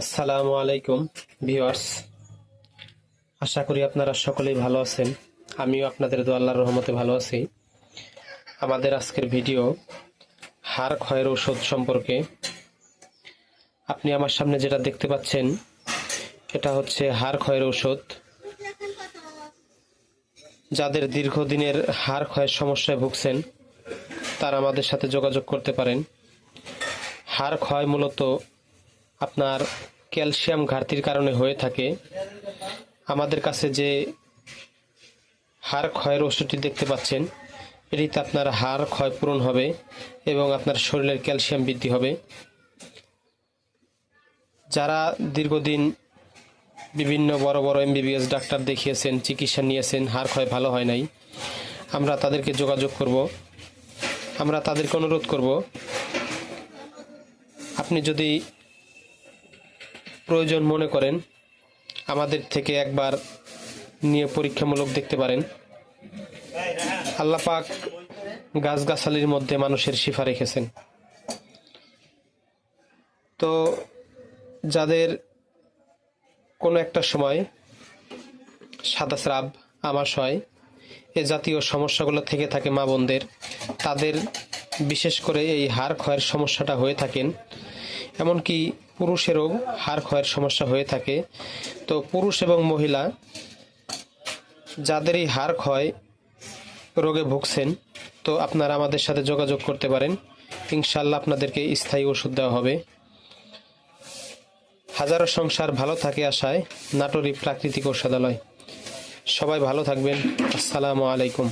আসসালামু আলাইকুম, ভিউয়ার্স। আশা করি আপনারা সকলেই ভালো আছেন। আমিও আপনাদের দু আল্লাহর রহমতে ভালো আছি। আমাদের আজকের ভিডিও হাড় ক্ষয়ের ঔষধ সম্পর্কে। আপনি আমার সামনে যেটা দেখতে পাচ্ছেন, এটা হচ্ছে হাড় ক্ষয়ের ঔষধ। যাদের দীর্ঘদিনের হাড় ক্ষয়ের সমস্যায় ভুগছেন, তারা আমাদের সাথে যোগাযোগ করতে পারেন। হাড় ক্ষয় মূলত আপনার ক্যালসিয়াম ঘাটতির কারণে হয়ে থাকে। আমাদের কাছে যে হাড় ক্ষয়ের ওষুধটি দেখতে পাচ্ছেন, এটিতে আপনার হাড় ক্ষয় পূরণ হবে এবং আপনার শরীরের ক্যালসিয়াম বৃদ্ধি হবে। যারা দীর্ঘদিন বিভিন্ন বড় বড় এমবিবিএস ডাক্তার দেখিয়েছেন, চিকিৎসা নিয়েছেন, হাড় ক্ষয় ভালো হয় নাই, আমরা তাদেরকে যোগাযোগ করব। আমরা তাদেরকে অনুরোধ করব, আপনি যদি প্রয়োজন মনে করেন, আমাদের থেকে একবার নিয়ে পরীক্ষামূলক দেখতে পারেন। আল্লাপাক গাছগাছালির মধ্যে মানুষের শিফা রেখেছেন। তো যাদের কোনো একটা সময় সাদা স্রাব আমাশয় এ জাতীয় সমস্যাগুলো থেকে থাকে মা বোনদের, তাদের বিশেষ করে এই হাড় ক্ষয়ের সমস্যাটা হয়ে থাকেন। এমনকি পুরুষেরও হাড় ক্ষয়ের সমস্যা হয়ে থাকে। তো পুরুষ এবং মহিলা যাদের এই হাড় ক্ষয় রোগে ভুগছেন, তো আপনারা আমাদের সাথে যোগাযোগ করতে পারেন। ইনশাল্লাহ আপনাদেরকে স্থায়ী ওষুধ দেওয়া হবে। হাজারো সংসার ভালো থাকে আশায়, নাটোরি প্রাকৃতিক ঔষধালয়। সবাই ভালো থাকবেন। আসসালামু আলাইকুম।